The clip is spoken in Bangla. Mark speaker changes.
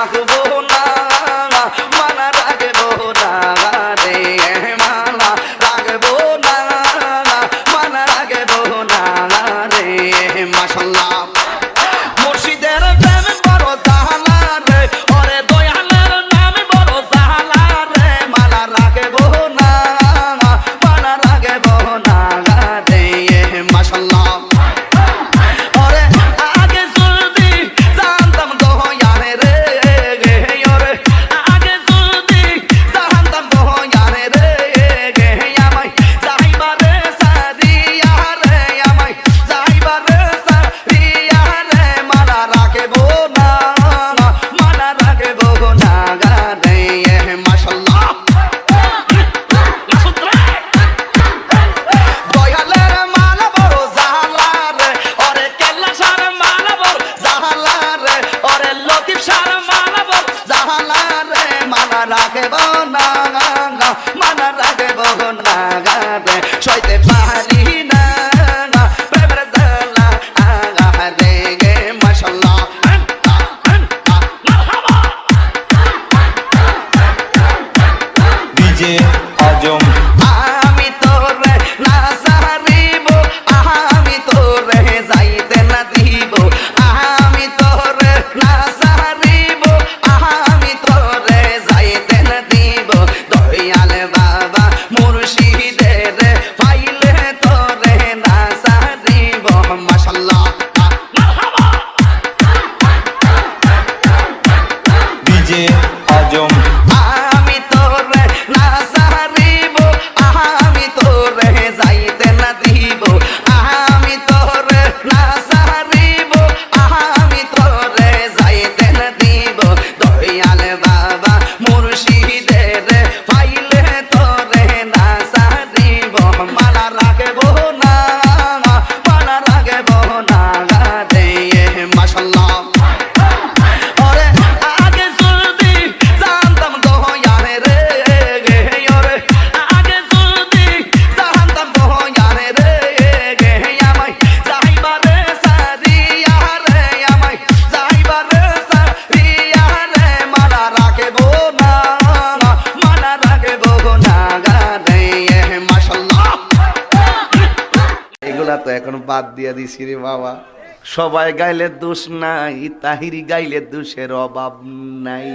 Speaker 1: রাখব না, মানা রাখব না, রে মালা রাখব না, মানা রাখব না, রে মাসাল্লাহ মুর্শিদের প্রেম বড় তাহালা রে, ওরে দয়ালের নাম বড় তাহালা রে। মালা রাখব না রাখব না মানা রাখব না গাবে সইতে পারি না প্রেমের জালা আগা রেগে মশাল্লাহ Yeah. আজম এখন বাদ দিয়ে দিছি রে বাবা। সবাই গাইলে দোষ নাই, তাহিরি গাইলে দোষের অভাব নাই।